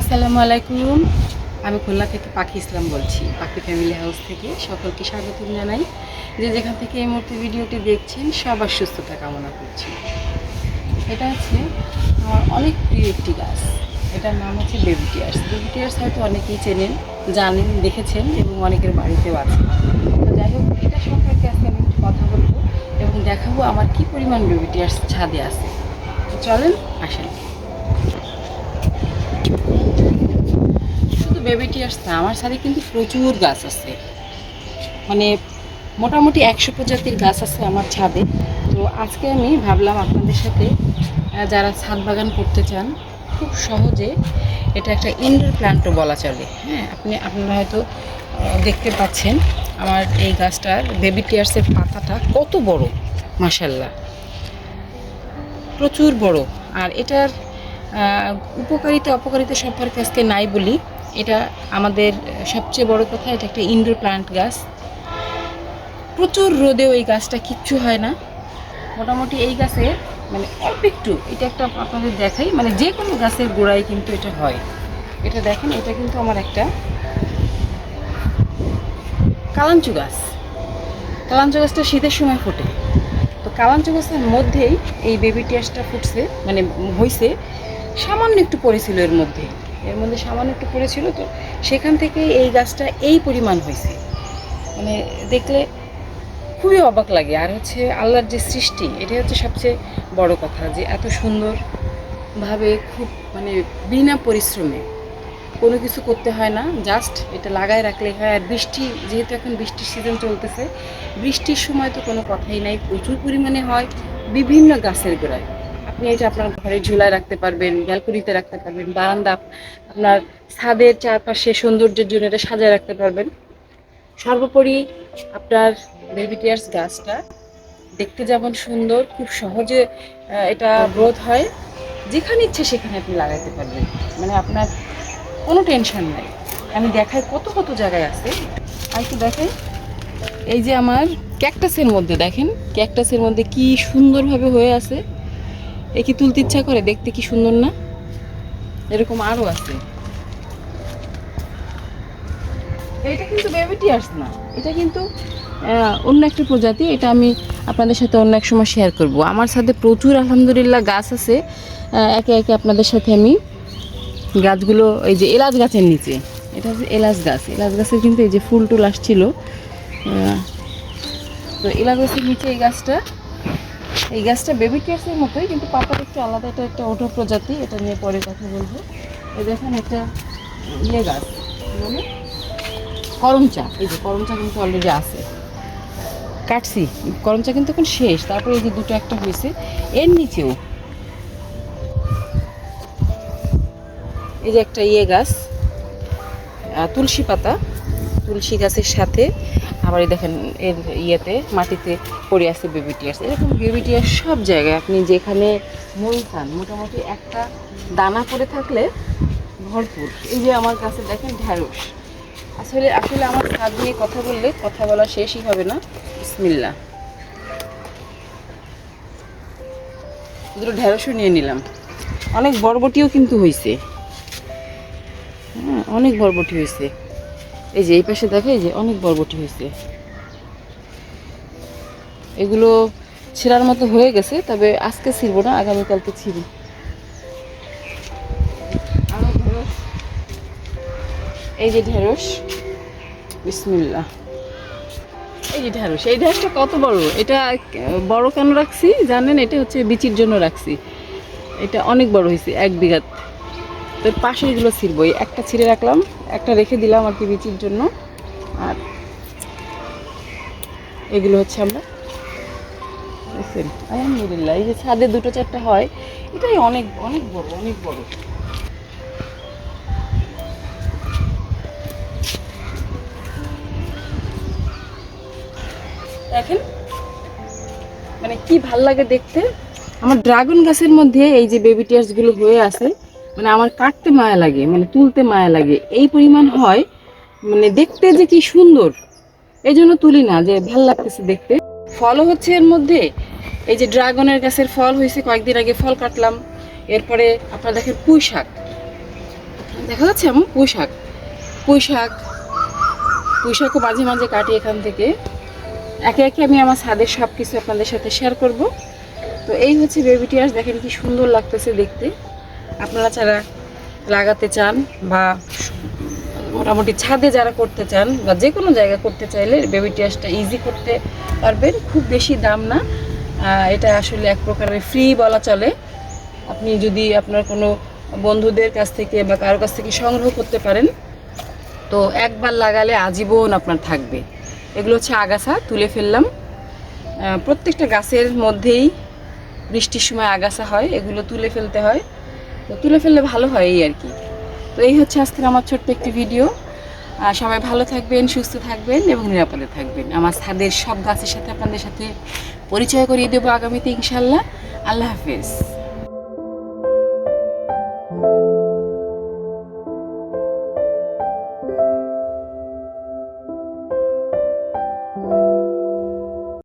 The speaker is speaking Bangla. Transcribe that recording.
আসসালামু আলাইকুম। আমি খুলনা থেকে পাখি ইসলাম বলছি, পাখি ফ্যামিলি হাউস থেকে। সকলকে স্বাগতম জানাই। যে যেখান থেকে এই মুহূর্তে ভিডিওটি দেখছেন, সবার সুস্থতা কামনা করছি। এটা হচ্ছে আমার অনেক প্রিয় একটি গাছ। এটার নাম হচ্ছে বেবি টিয়ার্স বেবি টিয়ার্স হয়তো অনেকেই চেনেন, জানেন, দেখেছেন এবং অনেকের বাড়িতেও আছে। তো যাই হোক, এটা সম্পর্কে আজকে আমি একটু কথা বলব এবং দেখাবো আমার কি পরিমাণ বেবি টিয়ার্স ছাদে আছে। চলেন, আসেন। শুধু বেবি টিয়ার্স না আমার সাথে কিন্তু প্রচুর গাছ আছে। মানে মোটামুটি একশো প্রজাতির গাছ আছে আমার ছাদে। তো আজকে আমি ভাবলাম আপনাদের সাথে যারা ছাদ বাগান করতে চান, খুব সহজে এটা একটা ইনডোর প্ল্যান্টও বলা চলে। হ্যাঁ আপনি, আপনারা হয়তো দেখতে পাচ্ছেন আমার এই গাছটার বেবি টিয়ার্সের পাতাটা কত বড় মাসাল্লাহ প্রচুর বড়। আর এটার উপকারিতা, অপকারিতা সম্পর্কে আজকে নাই বলি। এটা আমাদের সবচেয়ে বড় কথা, এটা একটা ইনডোর প্লান্ট গাছ। প্রচুর রোদেও এই গাছটা কিচ্ছু হয় না। মোটামুটি এই গাছে মানে অল্প একটু, এটা একটা আপনাদের দেখাই মানে যে কোনো গাছের গোড়ায় কিন্তু এটা হয়। এটা দেখেন, এটা কিন্তু আমার একটা কালাঞ্চু গাছ। কালাঞ্চু গাছটা শীতের সময় ফোটে। তো কালাঞ্চু গাছের মধ্যেই এই বেবি টিয়াসটা ফুটছে মানে হয়েছে সামান্য একটু পড়েছিল এর মধ্যে। এর মধ্যে সামান্য একটু পড়েছিল তো, সেখান থেকে এই গাছটা এই পরিমাণ হয়েছে। মানে দেখলে খুবই অবাক লাগে। আর হচ্ছে আল্লাহর যে সৃষ্টি, এটাই হচ্ছে সবচেয়ে বড় কথা যে এত সুন্দরভাবে খুব মানে বিনা পরিশ্রমে কোনো কিছু করতে হয় না। জাস্ট এটা লাগায় রাখলে হয়। আর বৃষ্টি, যেহেতু এখন বৃষ্টির সিজন চলতেছে, বৃষ্টির সময় তো কোনো কথাই নাই। প্রচুর পরিমাণে হয় বিভিন্ন গাছের গোড়ায়। আপনি এটা আপনার ঘরে ঝুলায় রাখতে পারবেন, ব্যালকনিতে রাখতে পারবেন, বারান্দা আপনার ছাদের চারপাশে সৌন্দর্যের জন্য এটা সাজায় রাখতে পারবেন। সর্বোপরি আপনার বেবি টিয়ার্স গাছটা দেখতে যেমন সুন্দর, খুব সহজে এটা গ্রোথ হয়। যেখানে ইচ্ছে সেখানে আপনি লাগাতে পারবেন। মানে আপনার কোনো টেনশন নাই। আমি দেখাই কত কত জায়গায় আছে। আর একটু দেখাই এই যে আমার ক্যাকটাসের মধ্যে, দেখেন, ক্যাকটাসের মধ্যে কি সুন্দরভাবে হয়ে আছে। এ তুলতে ইচ্ছা করে? দেখতে কি সুন্দর না? এরকম আরও আছে। এটা কিন্তু বেবি টিয়ার্স না। এটা কিন্তু অন্য একটা প্রজাতি। এটা আমি আপনাদের সাথে অন্য এক সময় শেয়ার করব। আমার সাথে প্রচুর আলহামদুলিল্লাহ গাছ আছে। একে একে আপনাদের সাথে আমি গাছগুলো, এই যে এলাচ গাছের নিচে। এটা হচ্ছে এলাচ গাছ। এলাচ গাছের কিন্তু এই যে ফুল টুল আসছিল। তো এলাচ গাছের নিচে এই গাছটা এই গাছটা বেবি টিয়ার্সের মতোই, কিন্তু পাতাটা একটু আলাদা, এটা একটা ওটো প্রজাতি এটা নিয়ে পরে কথা বলব। এই দেখেন একটা ইয়ে গাছ মানে করমচা এই যে করমচা কিন্তু অলরেডি আছে। কাটছি করমচা কিন্তু এখন শেষ, তারপরে এই যে দুটো একটা হয়েছে, এর নিচেও। এই যে একটা ইয়ে গাছ তুলসী পাতা, তুলসী গাছের সাথে আবার দেখেন এর ইয়েতে, মাটিতে পড়ে আছে বেবি টিয়ার্স এরকম বেবি টিয়ার্স সব জায়গায়। আপনি যেখানে মন চান, মোটামুটি একটা দানা পড়ে থাকলে ভরপুর। এই যে আমার কাছে দেখেন ঢ্যাঁড়স। আসলে আসলে আমার ছাদ নিয়ে কথা বললে কথা বলা শেষই হবে না। বিসমিল্লা দুটো ঢেঁড়সও নিয়ে নিলাম। অনেক বরবটিও কিন্তু হয়েছে হ্যাঁ অনেক বরবটি হয়েছে এই যে এই পাশে দেখো এই যে অনেক বরবটি হয়েছে। এগুলো ছেঁড়ার মতো হয়ে গেছে, তবে আজকে ছিড়বো না, আগামীকালকে ছিঁড়ি। এই যে ঢেঁড়স। বিসমিল্লা এই যে ঢেঁড়স, এই ঢেঁড়সটা কত বড়? এটা বড় কেন রাখছি? জানেন, এটা হচ্ছে বিচির জন্য রাখছি। এটা অনেক বড় হয়েছে, এক বিঘাত। তো পাশে এগুলো ছিড়বো একটা ছিঁড়ে রাখলাম, একটা রেখে দিলাম আর কি বিচির জন্য। আর এগুলো হচ্ছে আমরা আলহামদুলিল্লাহ, এই যে ছাদে দুটো চারটা হয়, এটাই অনেক অনেক বড় অনেক বড়। দেখেন মানে কি ভালো লাগে দেখতে। আমার ড্রাগন গাছের মধ্যে এই যে বেবি টিয়ার্সগুলো হয়ে আছে মানে আমার কাটতে মায়া লাগে মানে তুলতে মায়া লাগে। এই পরিমাণ হয় মানে দেখতে যে কি সুন্দর। এই জন্য তুলি না, যে ভালো লাগতেছে দেখতে। ফলও হচ্ছে এর মধ্যে। এই যে ড্রাগনের গাছের ফল হয়েছে, কয়েকদিন আগে ফল কাটলাম। এরপরে আপনার দেখেন পুঁই শাক। দেখা যাচ্ছে এমন পুঁই শাক। পুঁই শাক, পুঁই শাকও মাঝে মাঝে কাটি এখান থেকে। একে একে আমি আমার ছাদের সব কিছু আপনাদের সাথে শেয়ার করব। তো এই হচ্ছে বেবিটি টিয়ার্স দেখেন কি সুন্দর লাগতেছে দেখতে। আপনারা যারা লাগাতে চান বা মোটামুটি ছাদে যারা করতে চান বা যে কোনো জায়গায় করতে চাইলে বেবি টিয়ার্সটা ইজি করতে পারবেন। খুব বেশি দাম না। এটা আসলে এক প্রকারের ফ্রি বলা চলে। আপনি যদি আপনার কোনো বন্ধুদের কাছ থেকে বা কারোর কাছ থেকে সংগ্রহ করতে পারেন, তো একবার লাগালে আজীবন আপনার থাকবে। এগুলো হচ্ছে আগাছা, তুলে ফেললাম। প্রত্যেকটা গাছের মধ্যেই বৃষ্টির সময় আগাছা হয়, এগুলো তুলে ফেলতে হয়। তো তুলে ফেললে ভালো হয় এই আর কি। তো এই হচ্ছে আজকের আমার ছোট্ট একটি ভিডিও সবাই ভালো থাকবেন, সুস্থ থাকবেন এবং নিরাপদে থাকবেন। আমার ছাদের সব গাছের সাথে আপনাদের সাথে পরিচয় করিয়ে দেবো আগামীতে ইনশাল্লাহ আল্লাহ হাফেজ।